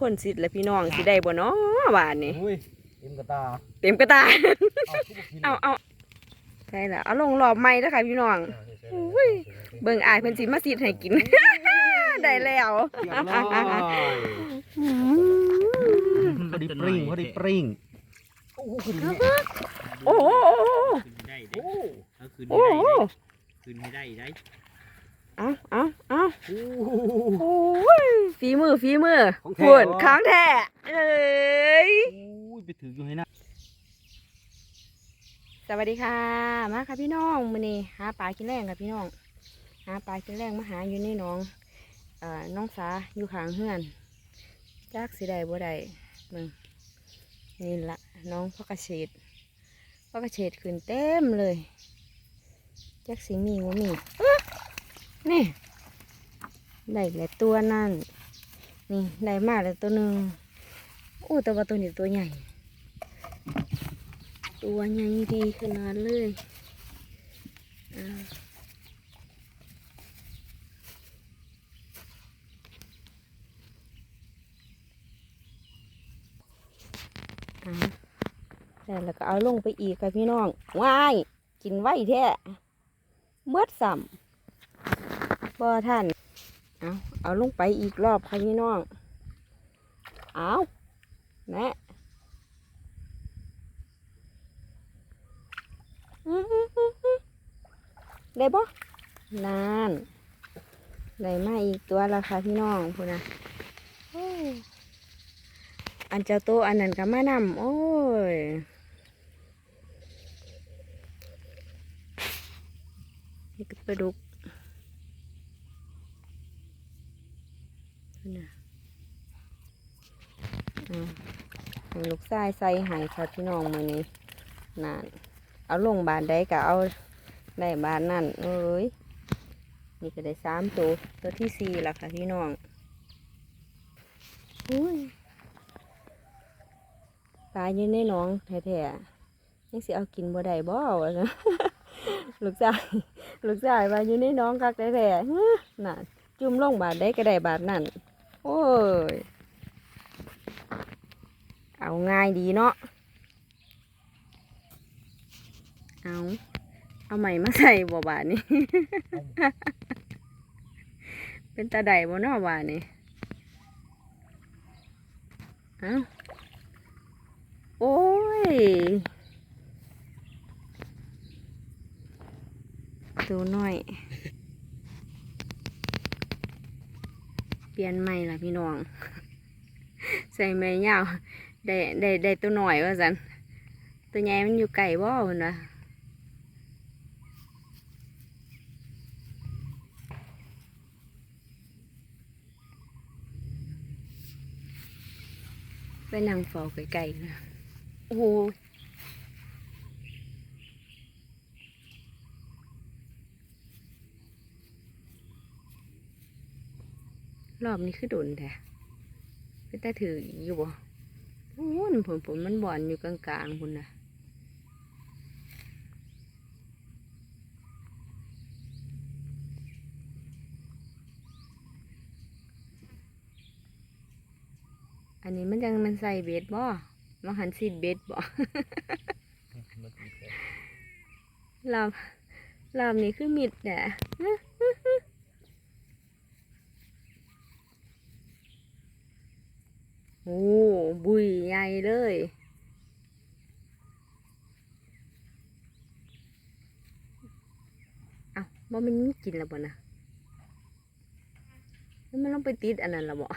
คนสิแล้วพี่น้องสิได้บ่เนาะบาดนี้อุ้ยเต็มกระตาเต็มกระตา เอาเอาเอาใช่แล้วเอาลงรอบใหม่เด้อค่ะพี่น้องอุ้ยเบิ่งอายเพิ่นสิมาสิให้กิน ได้แล้วเรียบร้อยพอดีปริงพอดีปริงโอ้โหขึ้นเนี่ยโอ้โหขึ้นไม่ได้โอ้เด้โหเอาขึ้นโอ้ไม่โหได้เด้ขึ้นไม่ได้ได้เอาเอาเอาโอ้โหโอ้ย ฝีมือฝีมือของแท้หุ่นเหรอค้างแท้เอ้ยอุ้ยไปถืออยู่ให้นะสวัสดีค่ะ มาค่ะพี่น้องมื้อนี้หาปลากินแรงค่ะพี่น้องหาปลากินแรงมาหาอยู่ในหนองเอ่อน้องสาอยู่ข้างเฮือนจักสิได้บ่ได้เบิ่งนี่ละน้องพ่อกระเฉดพ่อกระเฉดขึ้นเต็มเลยจักสิมีบ่มีอ๊ะนี่ได้แล้วตัวนั่น นี่ได้มาแล้วตัวหนึ่งโอ้แต่ว่าตัวนี้ตัวใหญ่ ตัวใหญ่ดีขนาดเลยอ่าแต่แล้วก็เอาลงไปอีกค่ะพี่น้องว้าย กินไว้แท้เมื่อสัมบ่ท่าน เอาเอาลงไปอีกรอบค่ะพี่น้อง เอาแนะอื้อหือหือหือได้บ่นานได้มาอีกตัวและค่ะพี่น้องพูดนะอันเจ้าโตวอันนั้นก็มานำโอ้ยนี่ก็ปลาดุก นี่นะลูกทรายใส่ใหายค่ะพี่น้องมือนี้นานเอาลงบานได้ก็เอาได้บานนั่นเอ้ยนี่ก็ได้สามตัวตัวที่สี่ละค่ะพี่น้องอุ้ยตายยืนในหนองแท้ๆยังสิเอากินบ่ได้บ่วะนะลูกชายลูกชายว่าอยู่ในน้องคักแท้ๆฮึน่ะจุ่มลงบาทได้ก็ได้บาทนั่น โอ้ย เอาง่ายดีเนาะ เอา เอาใหม่มาใส่บ่บาทนี้เป็นตาใดบ่เนอบาทนี้เอาโอ้ย ตัวน้อย ปลี่ยนใหม่ละพี่น้อง ใส่ไม้ยาวได้ได้ได้ตัวหน่อยว่าสันตัวใหญ่มันอยู่ไก่บ่มันวะไปนั่งเฝ้าไก่ๆนะโอ้ รอบนี้คือโดนแท้ไปแต่ถืออยู่บ่โอ้ยผลผลมันบ่อนอยู่กลางๆคุณนะอันนี้มันยังมันใส่เบ็ดบ่มาหันซีดเบ็ดบ่รอบรอบนี้คือมิดแหละ โอ้บุยใหญ่เลยเอ้าบ่มันมีกินแล้วบ่นะแล้วมันต้องไปติดอันนั้นละบ่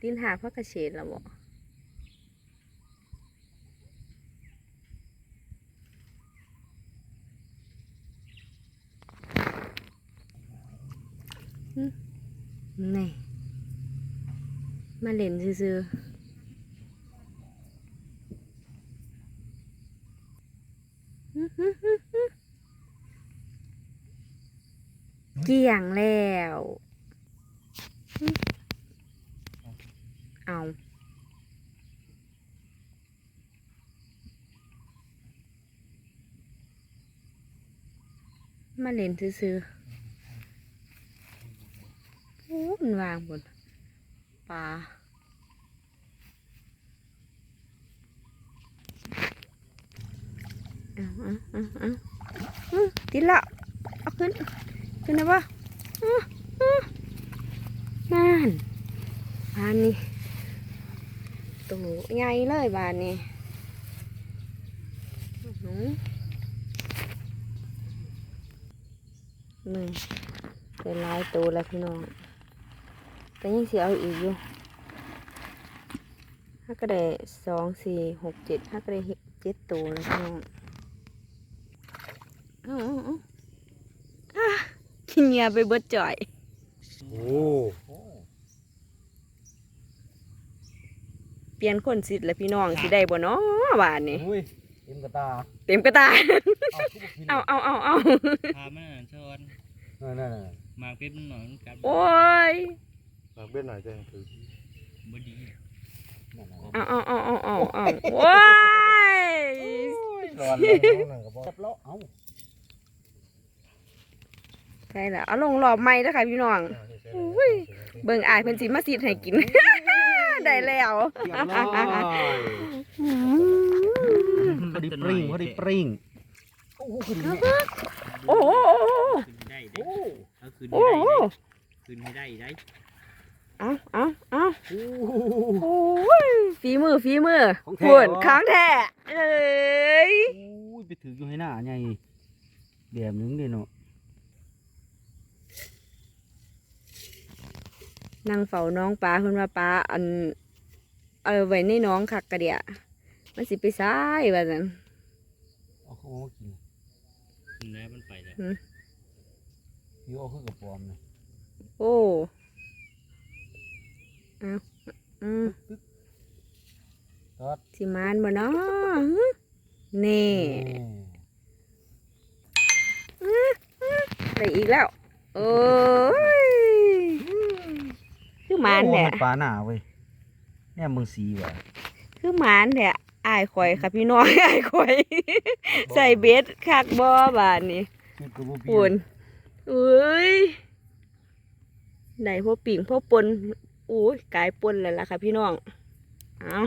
ติดหาพักกระเฉดละบ่นี่มาเล่นซื่อๆ เกี่ยงแล้วเอามาเล่นซื้อๆโอ้มัวางบนปลาเอาเอาเอาเอาตีดละเอาขึ้น ขึ้นนะวะนั่นบานนี้ตัวใหญ่เลยบานนี้อื้อหือหนึ่งเป็นลายตัวแล้วพี่น้องแต่ยังเสียเอาอีกอยู่ถ้าก็ได้สองสี่หกเจ็ดถ้าก็ได้เจ็ดตัวแล้วพี่น้องเอาเอาเอาอะกิน เหงียไปเบิดจ่อย โอ้เปลี่ยนคนสิทธิ์แล้วพี่น้องสิได้บ่เนาะบานนี้อุ้ยเต็มกระตาเต็มกระตา เอาทุกกินเอาเอาเอาเอาพามาชอนนั่นนั่นนั่นมาเป็นหนอนกับโอ้ยฝากเบ็ดหน่อยจะถือบดีนั่นน่ะเอาเอาเอาเอาเอาเอาโอ้ย ร้อนเลยนั่นก็บอกจับเลาะเอา ใช่แล้วเอาลงรอบใหม่เด้อค่ะพี่น้องอุ้ยเบิ่งอายเพิ่นสิมาสิทธิ์ให้กิน ได้แล้วเรียบร้อยพอดีปริ้งพอดีปริ้งโอ้โหขึ้นนี่โอ้โหขึ้นได้ได้โอ้เอาขึ้นโอ้ให้โหได้ขึ้นให้ได้ได้เอาเอาเอาโหโอ้ยฝีมือฝีมือของแท้หุ่นเหรอของแท้เอ้ย อุ้ยไปถืออยู่ให้หน้าไงแบบนึงเด้เนาะ นั่งเฝ้าน้องปลาเพิ่นว่าปลาอัน เอาไว้ในน้องคักกะเดียมันสิไปซ้ายว่าซั่นเอาเขามากินขึ้นแล้วมันไปแล้วพี่เอาขึ้นกับปอมเลยโอ้เอาอืมทอดสิมานบ่เนาะหึนี่ได้อีกแล้ว โอ้ยคือ หมานแหละโอ้ปลาหนาเว้ยเนี่ยมึงสีว่ะคือหมานแหละอายข่อยค่ะพี่น้องอายข่อย ใส่เบสคักบ่บานนี้คือกับบ่ปุ่นอุ้ยได้พวกปิ่งพวกปนอุ้ยกลายปนแล้วล่ะค่ะพี่น้อง เอา